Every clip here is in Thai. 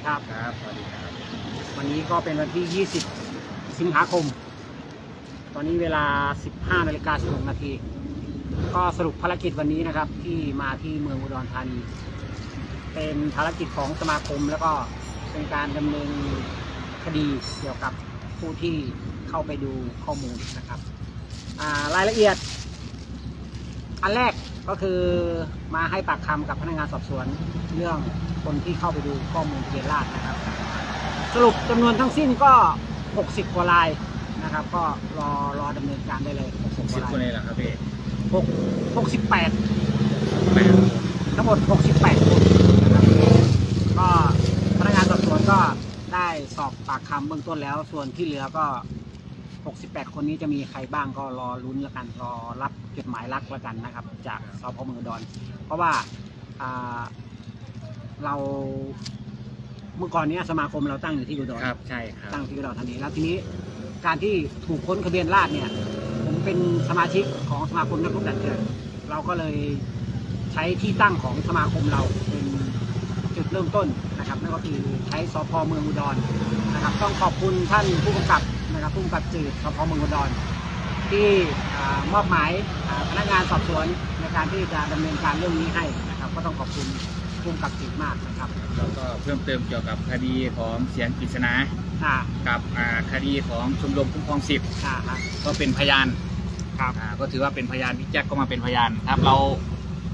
ดีครับ ครับสวัสดีครับ วันนี้ก็เป็นวันที่ 20 สิงหาคม ตอนนี้เวลา 15นาฬิกา16นาทีก็สรุปภารกิจวันนี้นะครับ ที่มาที่เมืองอุดรธานี เป็นภารกิจของสมาคม แล้วก็เป็นการดำเนินคดีเกี่ยวกับผู้ที่เข้าไปดูข้อมูลนะครับอ่ารายละเอียด อันแรกก็คือมาให้ปากคำกับพนักงานสอบสวนเรื่องคนที่เข้าไปดูข้อมูลทะเบียนราษฎร์นะครับ สรุปจำนวนทั้งสิ้นก็ 60 กว่ารายนะครับ ก็รอรอดำเนินการได้เลย60กสิบว่าคนรายเลยเหรอครับพี่6 68แปดทั้งหมด 68 คนนะครับก็พนักงานสอบสวนก็ได้สอบปากคำเบื้องต้นแล้ว ส่วนที่เหลือก็ 68 คนนี้จะมีใครบ้างก็รอลุ้นแล้วกัน รอรับจดหมายรักแล้วกันนะครับ จากสพเมืองอุดรเพราะว่าอ่าเราเมื่อก่อนเนี้ยสมาคมเราตั้งอยู่ที่อุดรครับใช่ครับตั้งที่อุดรธานีแล้วทีนี้การที่ถูกพ้นทะเบียนราษฎร์เนี่ย ผมเป็นสมาชิกของสมาคมนักรบดันเถื่อนเราก็เลยใช้ที่ตั้งของสมาคมเราเป็นจุดเริ่มต้นนะครับนั่นก็คือใช้สพเมืองอุดรนะครับ ต้องขอบคุณท่านผู้กำกับ นะครับผู้กำกับจืดสพเมืองอุดรที่อ่ามอบหมายอ่าพนักงานสอบสวนในการที่จะดำเนินการเรื่องนี้ให้นะครับ ก็ต้องขอบคุณผู้กำกับจืดมากนะครับแล้วก็เพิ่มเติมเกี่ยวกับคดีของเสียงปริศนาอ่ากับอ่าคดีของชมรมคุ้มครองสิทธิ์อ่าครับก็เป็นพยานครับอ่าก็ถือว่าเป็นพยานพี่แจ็คก็มาเป็นพยานครับเรา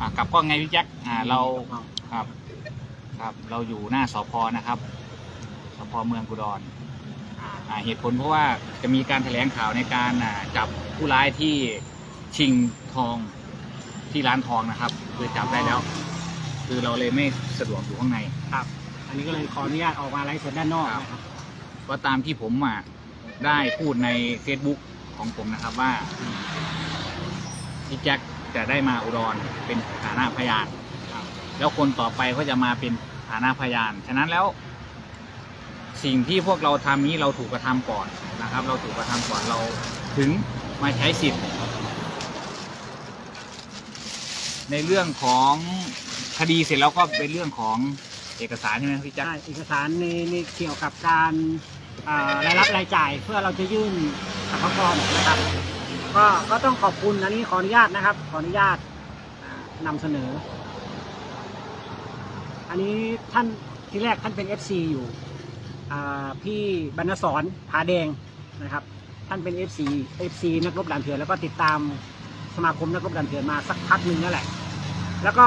อ่ากลับกล้องไงพี่แจ็คอ่าเราครับครับเราอยู่หน้าสพนะครับสพเมืองกุดรอ่า เหตุผลเพราะว่าจะมีการแถลงข่าวในการอ่าจับผู้ร้ายที่ชิงทองที่ร้านทองนะครับคือจับได้แล้ว คือเราเลยไม่สะดวกอยู่ข้างในครับ อันนี้ก็เลยขออนุญาตออกมาไลฟ์สดด้านนอกนะครับเพราะตามที่ผมอะได้พูดใน Facebook ของผมนะครับว่าพี่แจ็คจะได้มาอุดรเป็นฐานะพยานครับแล้วคนต่อไปก็จะมาเป็นฐานะพยาน ฉะนั้นแล้ว สิ่งที่พวกเราทำนี้เราถูกกระทำก่อนนะครับ เราถูกกระทำก่อนเราถึงมาใช้สิทธิ์ ในเรื่องของคดีเสร็จแล้วก็เป็นเรื่องของเอกสารใช่ไหมพี่จ๊คใช่เอกสารในในเกี่ยวกับการรายรับรายจ่ายเพื่อเราจะยื่นสรรพากรนะครับก็ก็ต้องขอบคุณอันนี้ขออนุญาตนะครับ ขออนุญาตอ่านำเสนอ อันนี้ท่านที่แรกท่านเป็น FC อยู่ พี่บรรณสอนผาแดงนะครับ ท่านเป็น FC FC นักรบด่านเถื่อนแล้วก็ติดตามสมาคมนักรบด่านเถื่อนมาสักพักหนึ่งนั่นแหละ แล้วก็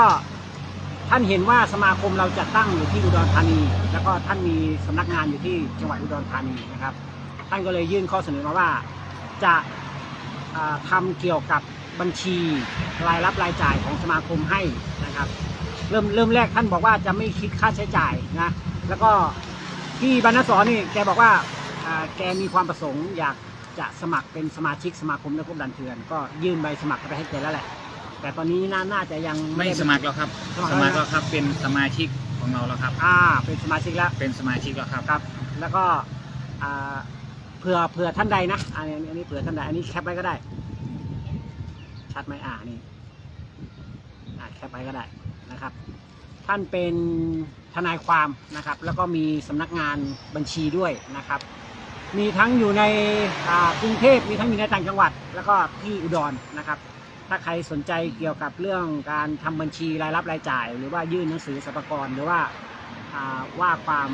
ท่านเห็นว่าสมาคมเราจะตั้งอยู่ที่อุดรธานี แล้วก็ท่านมีสำนักงานอยู่ที่จังหวัดอุดรธานีนะครับ ท่านก็เลยยื่นข้อเสนอมาว่าจะทำาเกี่ยวกับบัญชีรายรับรายจ่ายของสมาคมให้นะครับ เริ่มเริ่มแรกท่านบอกว่าจะไม่คิดค่าใช้จ่ายนะแล้วก็ พี่บรรณสอนนี่แกบอกว่าอ่าแกมีความประสงค์อยากจะสมัครเป็นสมาชิกสมาคมนักรบดันเถื่อน ก็ยื่นใบสมัครไปให้แกแล้วแหละ แต่ตอนนี้น่าน่าจะยังไม่ด้สมัครแล้วครับสมัครสมัครแล้วครับเป็นสมาชิกของเราแล้วครับ อ่า เป็นสมาชิกแล้วเป็นสมาชิกแล้วครับครับ แล้วก็อ่าเผื่อเผื่อท่านใดนะอันนี้อันนี้เผื่อท่านใดอันนี้แคปไว้ก็ได้ ชัดไหมอ่านี่อ่าแคปไว้ก็ได้นะครับ ท่านเป็นทนายความนะครับ แล้วก็มีสำนักงานบัญชีด้วยนะครับ มีทั้งอยู่ในอ่ากรุงเทพมีทั้งอยู่ในต่างจังหวัด แล้วก็ที่อุดรนะครับ ถ้าใครสนใจเกี่ยวกับเรื่องการทำบัญชีรายรับรายจ่าย หรือว่ายื่นหนังสือสรรพากรหรือว่าอ่าว่าความ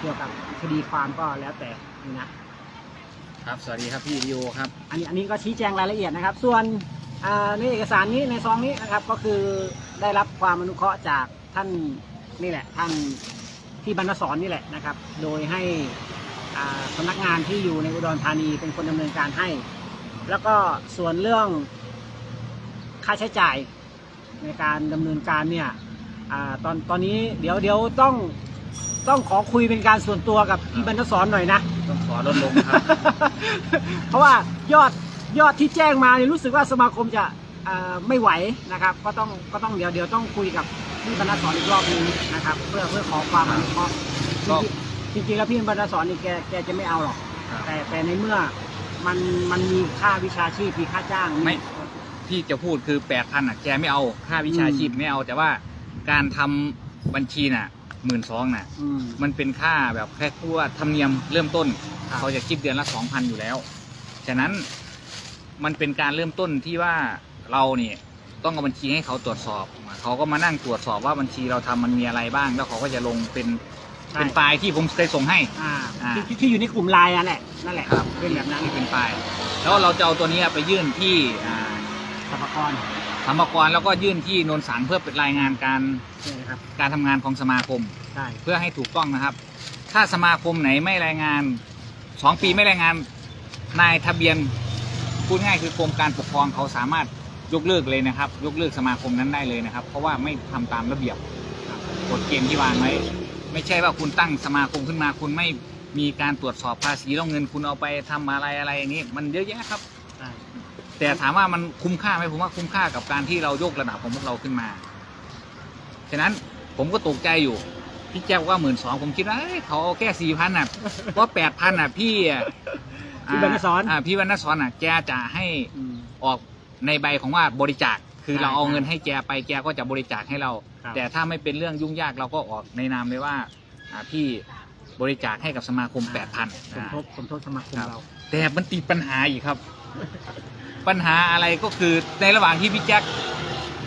เกี่ยวกับคดีความก็แล้วแต่นี่นะครับสวัสดีครับพี่ดิโอครับ อันนี้อันนี้ก็ชี้แจงรายละเอียดนะครับ ส่วนอ่า ในเอกสารนี้ในซองนี้นะครับก็คือได้รับความอนุเคราะห์จากท่านนี่แหละท่านที่บรรณสอนนี่แหละนะครับ โดยให้อ่าสำนักงานที่อยู่ในอุดรธานีเป็นคนดำเนินการให้ แล้วก็ส่วนเรื่องค่าใช้จ่ายในการดำเนินการเนี่ยอาตอนตอนนี้เดี๋ยวเดี๋ยวต้องต้องขอคุยเป็นการส่วนตัวกับพี่บรรณสอนหน่อยนะ ต้องขอลดลงครับ เพราะว่ายอด ยอดที่แจ้งมาเนี่ยรู้สึกว่าสมาคมจะเอ่อไม่ไหวนะครับก็ต้องก็ต้องเดี๋ยวเดี๋ยวต้องคุยกับพี่บรรณสอนอีกรอบนึงนะครับ เพื่อเพื่อขอความอนุเคราะห์ก็จริงๆจริงๆแล้วพี่บรรณสอนนี่แกแกจะไม่เอาหรอกครับแต่แต่ในเมื่อมันมันมีค่าวิชาชีพมีค่าจ้างไม่ที่จะพูดคือแปดพันอะแกไม่เอาค่าวิชาชีพไม่เอาแต่ว่าการทำบัญชีน่ะหมื่นสองน่ะอืมมันเป็นค่าแบบแค่ทั่วธรรมเนียมเริ่มต้นครับเขาจะคิดเดือนละสองพันอยู่แล้ว ฉะนั้น มันเป็นการเริ่มต้นที่ว่าเราเนี่ยต้องเอาบัญชีให้เขาตรวจสอบ เขาก็มานั่งตรวจสอบว่าบัญชีเราทำมันมีอะไรบ้าง แล้วเขาก็จะลงเป็นเป็นไฟล์ที่ผมเคยส่งให้อ่าอ่าที่ที่ที่อยู่ในกลุ่มไลน์นั่นแหละนั่นแหละครับเป็นแบบนั้นที่เป็นไฟล์แล้วเราจะเอาตัวนี้ไปยื่นที่อ่าสรรพากรสรรพากรแล้วก็ยื่นที่นนสังเพื่อเป็นรายงานการใช่ครับการทำงานของสมาคมใช่เพื่อให้ถูกต้องนะครับ ถ้าสมาคมไหนไม่รายงานสองปีไม่รายงานนายทะเบียน พูดง่ายคือกรมการปกครองเขาสามารถยกเลิกเลยนะครับ ยกเลิกสมาคมนั้นได้เลยนะครับ เพราะว่าไม่ทำตามระเบียบกฎเกณฑ์ที่วางไว้ไม่ใช่ว่าคุณตั้งสมาคมขึ้นมา คุณไม่มีการตรวจสอบภาษีแล้วเงินคุณเอาไปทำอะไรอะไรอย่างนี้มันเยอะแยะครับใช่แต่ถามว่ามันคุ้มค่าไหมผมว่าคุ้มค่ากับการที่เรายกระดับของพวกเราขึ้นมาฉะนั้นผมก็ตกใจอยู่พี่แจ๊คว่าหมื่นสองผมคิดว่าเอ้ยเขาเอาแค่สี่พันอะเพราะแปดพันอะพี่อะ พี่บรรณสอนอ่าพี่วรรณสอนอะแกจะให้อืมออกในใบของว่าบริจาคคือใช่เราเอาเงินให้แกไปแกก็จะบริจาคให้เราครับแต่ถ้าไม่เป็นเรื่องยุ่งยากเราก็ออกในนามเลยว่าอ่าพี่บริจาคให้กับสมาคมแปดพันสมทบสมทบสมาคมครับเราแต่มันติดปัญหาอีกครับ ปัญหาอะไรก็คือในระหว่างที่พี่แจ็ค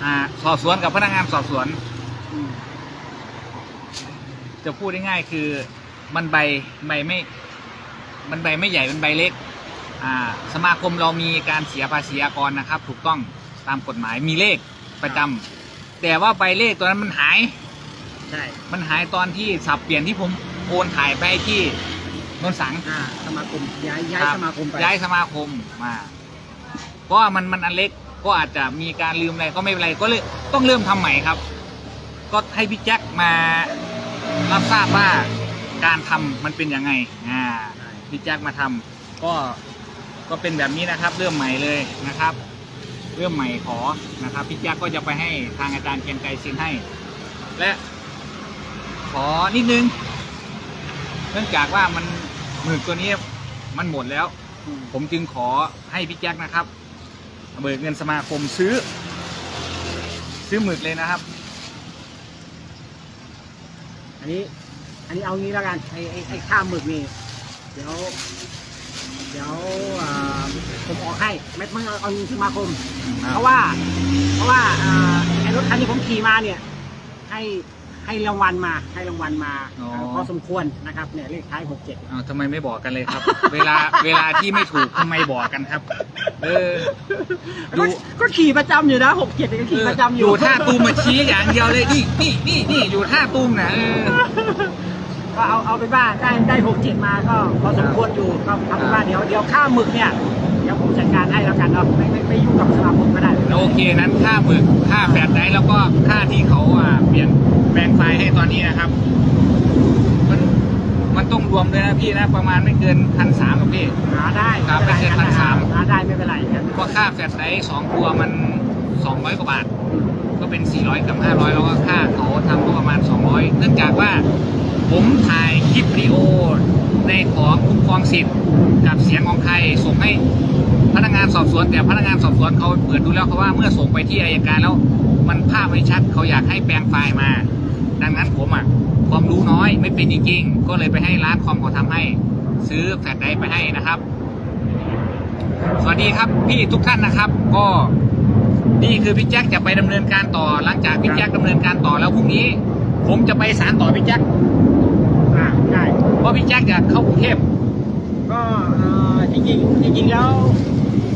อ่าสอบสวนกับพนักงานสอบสวนอืมจะพูดง่ายๆคือมันใบใบไม่ มันใบไม่ใหญ่มันใบเล็ก อ่า สมาคมเรามีการเสียภาษีอากรนะครับ ถูกต้องตามกฎหมายมีเลขประจำแต่ว่าใบเลขตัวนั้นมันหาย ใช่มันหายตอนที่สับเปลี่ยนที่ผมโอนถ่ายไปให้ที่นนสัง อ่าสมาคมย้ายย้ายครับสมาคมไปย้ายสมาคมมาเพราะว่ามันมันอันเล็กก็อาจจะมีการลืมอะไรก็ไม่เป็นไรก็เลยต้องเริ่มทำใหม่ครับ ก็ให้พี่แจ็คมารับทราบว่าการทำมันเป็นยังไงอ่า พี่แจ็คมาทำก็ก็เป็นแบบนี้นะครับ เริ่มใหม่เลยนะครับ เริ่มใหม่ขอนะครับพี่แจ็คก็จะไปให้ทางอาจารย์เกียงไกรซ็นให้ และขอนิดนึง เนื่องจากว่ามันหมึกตัวนี้มันหมดแล้ว ผมจึงขอให้พี่แจ็คนะครับเบิกเงินสมาคมซื้อ ซื้อหมึกเลยนะครับ อันนี้ อันนี้เอางี้แล้วกันไอ้ไอ้ไอ้ข้ามหมึกนี่ เดี๋ยว เดี๋ยวอ่าผมออกให้ไม่ไม่เอาเอาเงินสมาคมเพราะว่า เพราะว่าอ่าไอ้รถคันที่ผมขี่มาเนี่ย ให้ให้รางวัลมา ให้รางวัลมาอ๋อเอ่อพอสมควรนะครับเนี่ยเลขท้ายหกเจ็ด อ้าวทำไมไม่บอกกันเลยครับ เวลาเวลาที่ไม่ถูกทำไมบอกกันครับ เอออก็ยู่ก็ขี่ประจำอยู่นะหกเจ็ดก็ขี่ประจำอยู่ อยู่ท่าตูมมาชี้อย่างเดียวเลยนี่นี่นี่นี่อยู่ท่าตูมนะเออ ก็เอาเอาเป็นว่าได้ได้หกเจ็ดมาก็พอสมควรอยู่ก็ทำเป็นว่าเดี๋ยวเดี๋ยวค่าหมึกเนี่ยเดี๋ยวผมจัดการให้แล้วกันเนาะไม่ไม่ไม่ยุ่งกับสมาคมก็ได้โอเคนั้นค่าหมึกค่าแฟดไดร์แล้วก็ค่าที่เขาอ่าเปลี่ยนแปลงไฟล์ให้ตอนนี้นะครับ มันมันต้องรวมด้วยนะพี่นะประมาณไม่เกินพันสามหรอกพี่หาได้ครับไม่เป็นไรไม่ใช่พันสามหาได้ไม่เป็นไรครับเพราะค่าแฟลชไดรฟ์สองตัวมันสองร้อยกว่าบาทก็เป็นสี่ร้อยกับห้าร้อยแล้วก็ค่าเขาทำก็ประมาณสองร้อยเนื่องจากว่า ผมถ่ายคลิปวิดีโอในของคุ้มครองสิทธิ์กับเสียงของใครส่งให้พนักงานสอบสวน แต่พนักงานสอบสวนเขาเปิดดูแล้วเขาว่าเมื่อส่งไปที่อายการแล้ว มันภาพไม่ชัดเขาอยากให้แปลงไฟล์มา ดังนั้นผมอะความรู้น้อยไม่เป็นจริงๆ ก็เลยไปให้ร้านคอมเขาทำให้ ซื้อแฟลชไดร์ไปให้นะครับ สวัสดีครับพี่ทุกท่านนะครับ ก็นี่คือพี่แจ็คจะไปดำเนินการต่อหลังจากพี่แจ็คดำเนินการต่อแล้วพรุ่งนี้ ผมจะไปศาลต่อพี่แจ็ค ได้เพราะพี่แจ็คอยากเข้ากรุงเทพก็เอ่อจริงๆจริงๆแล้ว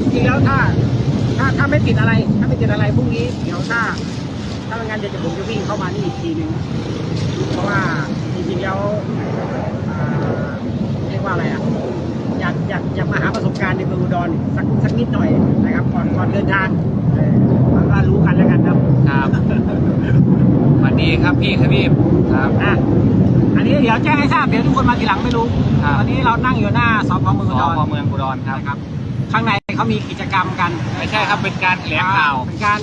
จริงๆแล้วถ้า ถ้าถ้าไม่ติดอะไร ถ้าไม่ติดอะไรพรุ่งนี้เดี๋ยวถ้า ถ้าไม่งั้นเดี๋ยวผมจะวิ่งเข้ามานี่อีกทีหนึ่งเพราะว่าจริงๆแล้วอ่าเรียกว่าอะไรอะอยากอยากอยากมาหาประสบการณ์ในเมืองอุดรสักสักนิดหน่อยนะครับก่อนก่อนเดินทางเออมันก็รู้กันแล้วกันครับครับสวัสดีครับพี่ครับพี่ครับอะ อันนี้เดี๋ยวแจ้งให้ทราบเดี๋ยวทุกคนมาทีหลังไม่รู้ครับ ตอนนี้เรานั่งอยู่หน้าสพเมืองสอุดรพเมืองอุดรครับ นะครับ ข้างในเขามีกิจกรรมกันไม่ใช่ครับเป็นการแถลงข่าว เป็นการ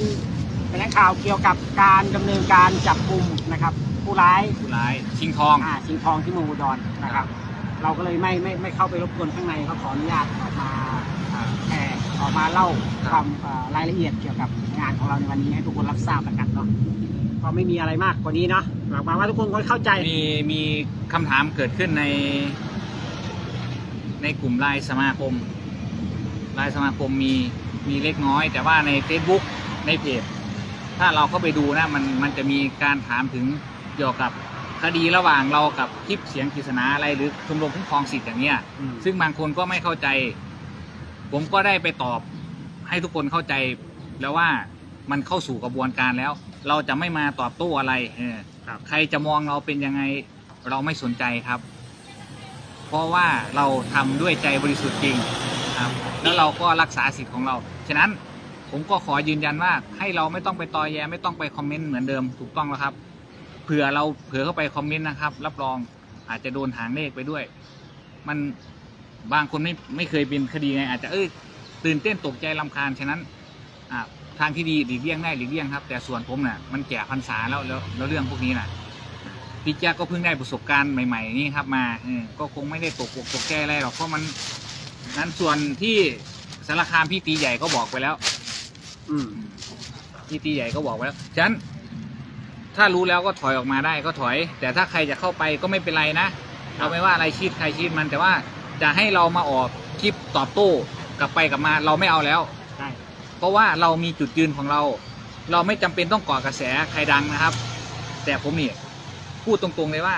แถลงข่าวเกี่ยวกับการดำเนินการจับกลุ่มนะครับ ผู้ร้ายผู้ร้ายชิงทอง อ่าชิงทองที่เมืองอุดรนะครับ เราก็เลยไม่ไม่ไม่เข้าไปรบกวนข้างในเขาขออนุญาตออกมาแชร์ออกมาเล่าครับความเอ่อรายละเอียดเกี่ยวกับงานของเราในวันนี้ให้ทุกคนรับทราบแล้วกันเนาะก็ไม่มีอะไรมากกว่านี้เนาะ หวังว่าทุกคนคงเข้าใจ มีมีคำถามเกิดขึ้นใน ในกลุ่มไลน์สมาคมไลน์สมาคมมีมีเล็กน้อย แต่ว่าใน Facebook ในเพจถ้าเราเข้าไปดูนะมันมันจะมีการถามถึงเกี่ยวกับคดีระหว่างเรากับคลิปเสียงกฤษณาอะไรหรือชมรมคุ้มครองสิทธิ์อย่างเนี้ย อืม ซึ่งบางคนก็ไม่เข้าใจ ผมก็ได้ไปตอบให้ทุกคนเข้าใจแล้วว่ามันเข้าสู่กระบวนการแล้ว เราจะไม่มาตอบโต้อะไรเออ ครับใครจะมองเราเป็นยังไงเราไม่สนใจครับ เพราะว่าเราทำด้วยใจบริสุทธิ์จริงครับ แล้วเราก็รักษาสิทธิ์ของเรา ฉะนั้นผมก็ขอยืนยันว่าให้เราไม่ต้องไปตอแยไม่ต้องไปคอมเมนต์เหมือนเดิมถูกต้องแล้วครับ เผื่อเราเผื่อเข้าไปคอมเมนต์นะครับ รับรองอาจจะโดนหางเลขไปด้วย มันบางคนไม่ไม่เคยเป็นคดีไงอาจจะเอ้ยตื่นเต้นตกใจลำคาญฉะนั้นอ่า ทางที่ดีหลีกเลี่ยงได้หลีกเลี่ยงครับ แต่ส่วนผมน่ะมันแก่พรรษาแล้วแล้วแล้วเรื่องพวกนี้น่ะพี่แจ๊กก็เพิ่งได้ประสบการณ์ใหม่ ๆ นี่ครับมาเออก็คงไม่ได้ตกอกตกใจอะไรหรอกเพราะมันนั้นส่วนที่สารคามพี่ตีใหญ่ก็บอกไปแล้ว อืมพี่ตีใหญ่ก็บอกไว้แล้วฉะนั้นถ้ารู้แล้วก็ถอยออกมาได้ก็ถอย แต่ถ้าใครจะเข้าไปก็ไม่เป็นไรนะเราไม่ว่าอะไรชีดใครชีดมันแต่ว่าจะให้เรามาออกคลิปตอบโต้กลับไปกลับมาเราไม่เอาแล้วใช่ เพราะว่าเรามีจุดยืนของเรา เราไม่จำเป็นต้องก่อกระแสใครดังนะครับ แต่ผมนี่พูดตรงๆเลยว่า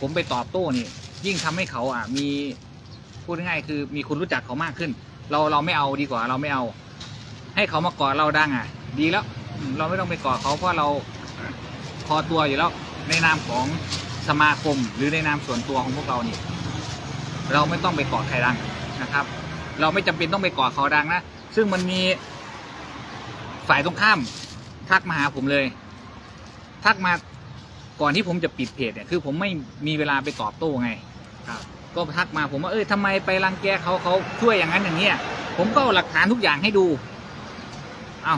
ผมไปตอบโต้นี่ ยิ่งทำให้เขาอะมีพูดง่ายๆคือมีคนรู้จักเขามากขึ้น เราเราไม่เอาดีกว่าเราไม่เอา ให้เขามาก่อเราดังอะ ดีแล้วเราไม่ต้องไปก่อเขาเพราะเราพอตัวอยู่แล้วในนามของสมาคมหรือในนามส่วนตัวของพวกเรานี่เราไม่ต้องไปก่อใครดังนะครับ เราไม่จำเป็นต้องไปก่อเขาดังนะ ซึ่งมันมี ฝ่ายตรงข้ามทักมาหาผมเลย ทักมาก่อนที่ผมจะปิดเพจเนี่ยคือผมไม่มีเวลาไปตอบโต้ไงครับก็ทักมาผมว่าเอ้ยทำไมไปรังแกเขาเขาช่วยอย่างนั้นอย่างเนี้ยผมก็เอาหลักฐานทุกอย่างให้ดู เอา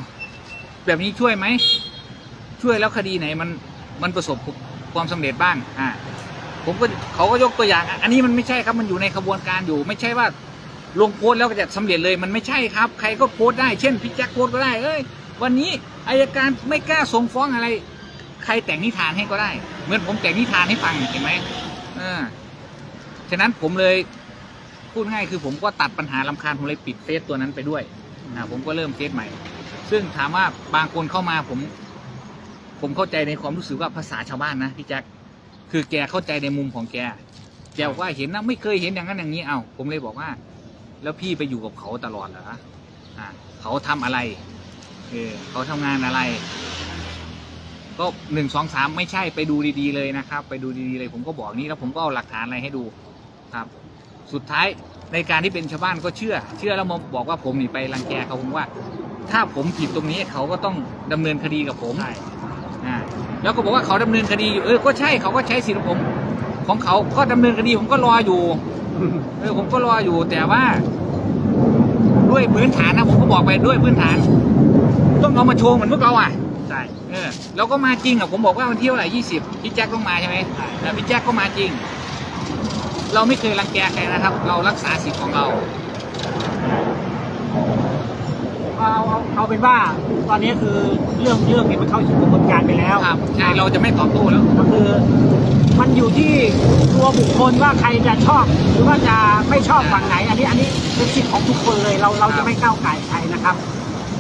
แบบนี้ช่วยไหม ช่วยแล้วคดีไหนมันมันประสบความสำเร็จบ้าง อ่า ผมก็เขาก็ยกตัวอย่างอะอันนี้มันไม่ใช่ครับ มันอยู่ในขบวนการอยู่ ไม่ใช่ว่าลงโพสต์แล้วก็จะสำเร็จเลย มันไม่ใช่ครับ ใครก็โพสต์ได้ เช่นพี่แจ็คโพสต์ก็ได้ เอ้ย วันนี้อายการไม่กล้าส่งฟ้องอะไร ใครแต่งนิทานให้ก็ได้ เหมือนผมแต่งนิทานให้ฟังเห็นไหมเออฉะนั้นผมเลยพูดง่ายคือผมก็ตัดปัญหาลำคาญผมเลยปิดเฟซตัวนั้นไปด้วยอ่าผมก็เริ่มเฟซใหม่ ซึ่งถามว่าบางคนเข้ามาผม ผมเข้าใจในความรู้สึกว่าภาษาชาวบ้านนะพี่แจ็คคือแกเข้าใจในมุมของแกแกบอกว่าเห็นนะไม่เคยเห็นอย่างนั้นอย่างนี้เอ้าผมเลยบอกว่า แล้วพี่ไปอยู่กับเขาตลอดเหรออ่าเขาทำอะไร เออเขาทำงานอะไร ก็หนึ่งสองสามไม่ใช่ไปดูดีๆเลยนะครับ ไปดูดีๆเลย ผมก็บอกนี้แล้วผมก็เอาหลักฐานอะไรให้ดูครับ สุดท้ายในการที่เป็นชาวบ้านก็เชื่อ เชื่อแล้วมาบอกว่าผมนี่ไปรังแกเขาผมว่า ถ้าผมผิดตรงนี้เขาก็ต้องดำเนินคดีกับผม ใช่อ่าแล้วก็บอกว่าเขาดำเนินคดีอยู่เออก็ใช่เขาก็ใช้สิทธิ์ของผม ของเขาก็ดำเนินคดีผมก็รออยู่เออผมก็รออยู่แต่ว่า ด้วยพื้นฐานนะผมก็บอกไปด้วยพื้นฐาน ต้องเอามาโชว์เหมือนพวกเราอะใช่ เออเราก็มาจริงอะผมบอกว่าวันที่เท่าไหร่ยี่สิบพี่แจ็คต้องมาใช่ไหมใช่แต่พี่แจ็คก็มาจริง เราไม่เคยรังแกใครนะครับ เรารักษาสิทธิ์ของเรา เอาเอาเอาเป็นว่าตอนนี้คือเรื่องเรื่องนี้มันเข้าสู่กระบวนการไปแล้วครับใช่เราจะไม่ตอบโต้แล้ว ก็คือมันอยู่ที่ตัวบุคคลว่าใครจะชอบหรือว่าจะไม่ชอบฝั่งไหน อันนี้อันนี้เป็นสิทธิ์ของทุกคนเลยเราเราครัจะบไม่ก้าวไก่ใครนะครับ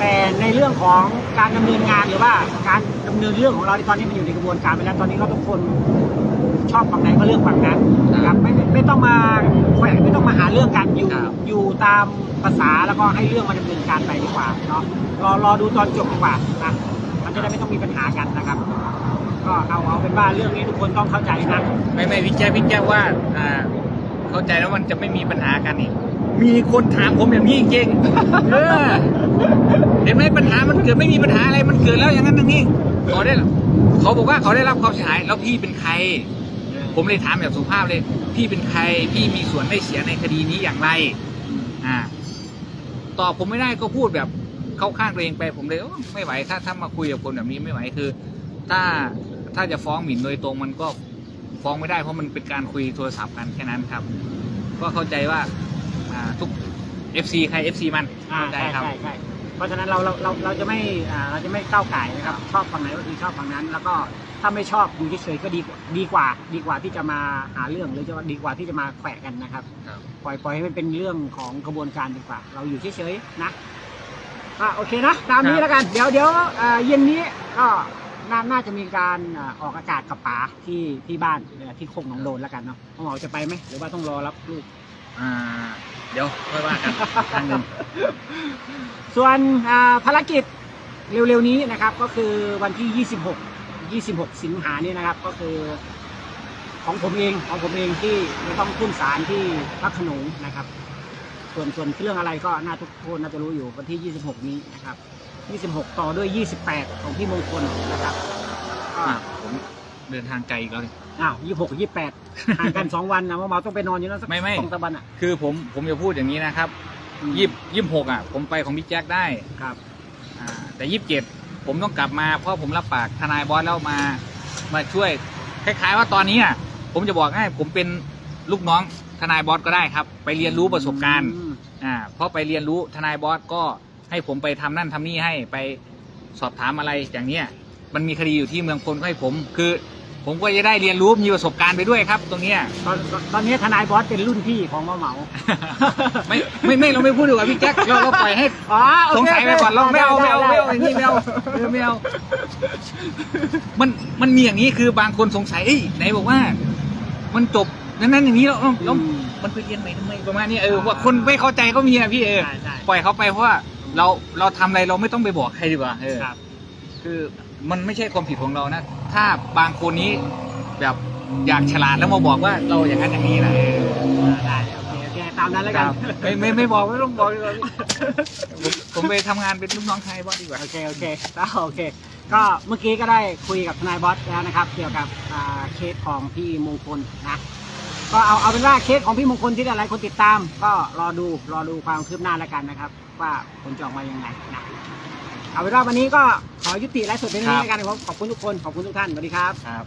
แต่ในเรื่องของการดำเนินงานหรือว่าการดำเนินเรื่องของเราในตอนนี้มันอยู่ในกระบวนการไปแล้วตอนนี้เราทุกคนชอบฝั่งไหนก็เลือกฝั่งนั้นนะครับไม่ไม่ไม่ต้องมาแขวะไม่ต้องมาหาเรื่องกันอยู่ครับอยู่ตามภาษาแล้วก็ให้เรื่องมันดำเนินการไปดีกว่าเนาะรอรอดูตอนจบดีกว่านะมันจะได้ไม่ต้องมีปัญหากันนะครับ ก็เอาเอาเป็นว่าเรื่องนี้ทุกคนต้องเข้าใจนะไม่ไม่พี่แจ๊คพี่แจ๊คว่าอ่าเข้าใจแล้วมันจะไม่มีปัญหากันนี่มีคนถามผมแบบนี้จริงๆเออ เห็นไหมปัญหามันเกิดไม่มีปัญหาอะไรมันเกิดแล้วอย่างนั้นอย่างนี้เขาได้เขาบอกว่าเขาได้รับความเสียหายแล้วพี่เป็นใคร ผมเลยถามแบบสุภาพเลย พี่เป็นใคร พี่มีส่วนได้เสียในคดีนี้อย่างไร อ่าตอบผมไม่ได้ก็พูดแบบเข้าข้างตัวเองไปผมเลยไม่ไหวถ้าถ้ามาคุยกับคนแบบนี้ไม่ไหวคือ ถ้าถ้าจะฟ้องหมิ่นโดยตรงมันก็ฟ้องไม่ได้เพราะมันเป็นการคุยโทรศัพท์กันแค่นั้นครับ ก็เข้าใจว่าทุก FC ใคร FC มันอ่าเข้าใจใช่ครับ ใช่ใช่เพราะฉะนั้นเราเราเราเราจะไม่อ่าเราจะไม่ก้าวไก่ายนะครับ ชอบฝั่งไหนก็คือชอบฝั่งนั้น แล้วก็ถ้าไม่ชอบอยู่เฉยๆก็ดีกว่าดีกว่า ดีกว่าที่จะมาหาเรื่องหรือจะว่าดีกว่าที่จะมาแขวะกันนะครับ ครับ ปล่อยปล่อยให้มันเป็นเรื่องของกระบวนการดีกว่า เราอยู่เฉยๆนะอะโอเคนะตามนี้ครับ แล้วกัน เดี๋ยวเดี๋ยวเอ่อเย็นนี้ก็น่าน่าจะมีการเอ่อออกอากาศกับป๋าที่ที่บ้านเอ่อที่โคกหนองโดนแล้วกันเนาะพ่อหมอจะไปไหมหรือว่าต้องรอรับลูก อ่าเดี๋ยวค่อยว่ากันทางหนึ่งส่วนอ่าภารกิจเร็วๆนี้นะครับก็คือวันที่ 26 26 สิงหานี่นะครับ ก็คือของผมเองของผมเองที่จะต้องขึ้นศาลที่พระโขนงนะครับ ส่วนส่วนเรื่องอะไรก็น่าทุกคนน่าจะรู้อยู่วันที่ 26 นี้นะครับ 26 ต่อด้วย 28 ของพี่มงคลนะครับก็อ่าผมเดินทางไกลอีกแล้วนี่ อ้าว26กับ28ห่างกัน2วันนะว่าเมาต้องไปนอนอยู่นั่นสักไม่ไม่ สองสามวันอะ คือผมผมจะพูดอย่างนี้นะครับยี่ยี่หกอะ ผมไปของพี่แจ็คได้ครับอ่าแต่ยี่สิบเจ็ดผมต้องกลับมาเพราะผมรับปากทนายบอสแล้วมามาช่วย คล้ายๆว่าตอนนี้อะผมจะบอกให้ผมเป็นลูกน้องทนายบอสก็ได้ครับ ไปเรียนรู้ประสบการณ์ อืมอ่าเพราะไปเรียนรู้ทนายบอสก็ให้ผมไปทำนั่นทำนี่ให้ไปสอบถามอะไรอย่างเนี้ยมันมีคดีอยู่ที่เมืองพลก็ให้ผม คือ ผมก็จะได้เรียนรู้มีประสบการณ์ไปด้วยครับ ตรงเนี้ยตอนตอนตอนนี้ทนายบอสเป็นรุ่นพี่ของมาเหมาไม่ไม่ไม่เราไม่พูดดีกว่าพี่แจ็คเราเราปล่อยให้อ๋อโอเคสงสัยไปก่อนเราไม่เอาด้ไม่เอาด้ไม่เอาอย่างนี้ไม่เอาเออไม่เอามันมันมีอย่างนี้คือบางคนสงสัยเอ้ยไหนบอกว่า มันจบนั้นนั้นอย่างนี้แล้วแล้วแล้วอืมมันไปเรียนใหม่ทำไมประมาณนี้เออว่าคนไม่เข้าใจก็มีนะพี่เออใช่ใช่ปล่อยเขาไปเพราะว่าเราเราทำอะไรเราไม่ต้องไปบอกใครดีกว่าเออครับคือ มันไม่ใช่ความผิดของเรานะ ถ้าบางคนนี้แบบอยากฉลาดแล้วมาบอกว่าเราอย่างนั้นอย่างนี้นะเออได้โอเคโอเคตามนั้นแล้วคกันรับไม่ไม่ไม่บอกไม่ต้องบอกดีกว่าพี่ผมผมไปทำงานเป็นลูกน้องไทยบอสดีกว่าโอเคโอเคก็โอเค ก็เมื่อกี้ก็ได้คุยกับทนายบอสแล้วนะครับ เกี่ยวกับอ่าเคสของพี่มงคลนะก็เอาเอาเป็นว่าเคสของพี่มงคลที่หลายคนติดตาม ก็รอดูรอดูความคืบหน้าแล้วกันนะครับ ว่าผลจะออกมายังไงนะ เอาเป็นว่าวันนี้ก็ขอยุติไลฟ์สดเป็นนี้แล้วกันนะครับขอบคุณทุกคนขอบคุณทุกท่านสวัสดีครับ ครับ